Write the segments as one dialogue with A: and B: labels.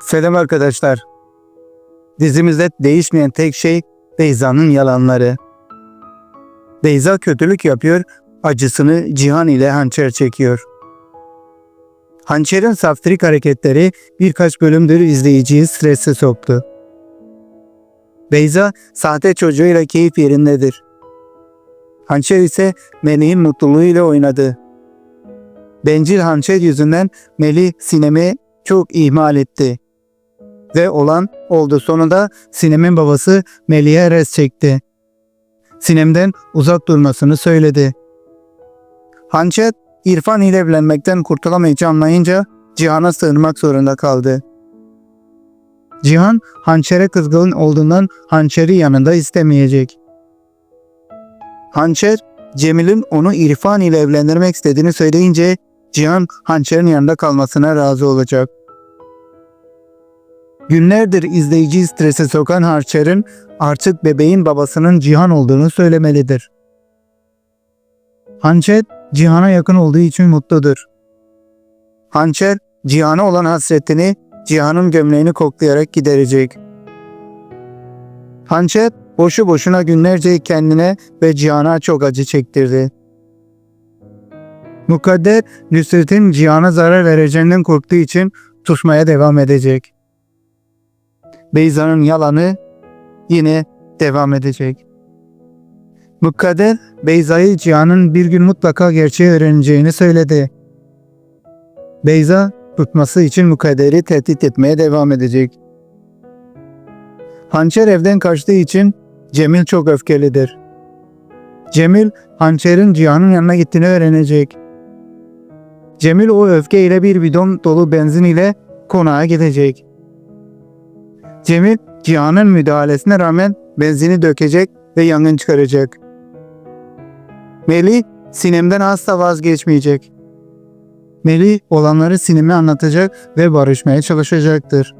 A: Selam arkadaşlar. Dizimizde değişmeyen tek şey Beyza'nın yalanları. Beyza kötülük yapıyor, acısını Cihan ile hançer çekiyor. Hançer'in saftirik hareketleri birkaç bölümdür izleyiciyi strese soktu. Beyza sahte çocuğuyla keyif yerindedir. Hançer ise Melih'in mutluluğuyla oynadı. Bencil hançer yüzünden Melih Sinem'i çok ihmal etti. Ve olan oldu. Sonunda Sinem'in babası Melih'e res çekti. Sinem'den uzak durmasını söyledi. Hançer, İrfan ile evlenmekten kurtulamayacağını anlayınca Cihan'a sığınmak zorunda kaldı. Cihan, Hançer'e kızgın olduğundan Hançer'i yanında istemeyecek. Hançer, Cemil'in onu İrfan ile evlendirmek istediğini söyleyince Cihan Hançer'in yanında kalmasına razı olacak. Günlerdir izleyiciyi strese sokan Hançer'in artık bebeğin babasının Cihan olduğunu söylemelidir. Hançer, Cihan'a yakın olduğu için mutludur. Hançer, Cihan'a olan hasretini Cihan'ın gömleğini koklayarak giderecek. Hançer, boşu boşuna günlerce kendine ve Cihan'a çok acı çektirdi. Mukadder, Nusret'in Cihan'a zarar vereceğinden korktuğu için tutmaya devam edecek. Beyza'nın yalanı yine devam edecek. Mukadder, Beyza'yı Cihan'ın bir gün mutlaka gerçeği öğreneceğini söyledi. Beyza, tutması için Mukadder'i tehdit etmeye devam edecek. Hançer evden kaçtığı için Cemil çok öfkelidir. Cemil, Hançer'in Cihan'ın yanına gittiğini öğrenecek. Cemil o öfkeyle bir bidon dolu benzin ile konağa gidecek. Cemil, Cihan'ın müdahalesine rağmen benzini dökecek ve yangın çıkaracak. Melih, Sinem'den asla vazgeçmeyecek. Melih olanları Sinem'e anlatacak ve barışmaya çalışacaktır.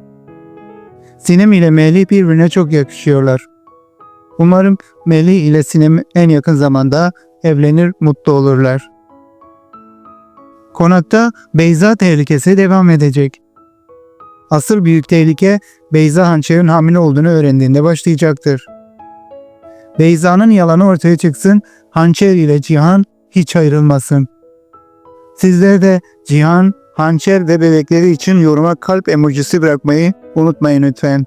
A: Sinem ile Melih birbirine çok yakışıyorlar. Umarım Melih ile Sinem en yakın zamanda evlenir, mutlu olurlar. Konakta Beyza tehlikesi devam edecek. Asıl büyük tehlike Beyza Hançer'in hamile olduğunu öğrendiğinde başlayacaktır. Beyza'nın yalanı ortaya çıksın, Hançer ile Cihan hiç ayrılmasın. Sizler de Cihan, Hançer ve bebekleri için yoruma kalp emojisi bırakmayı unutmayın lütfen.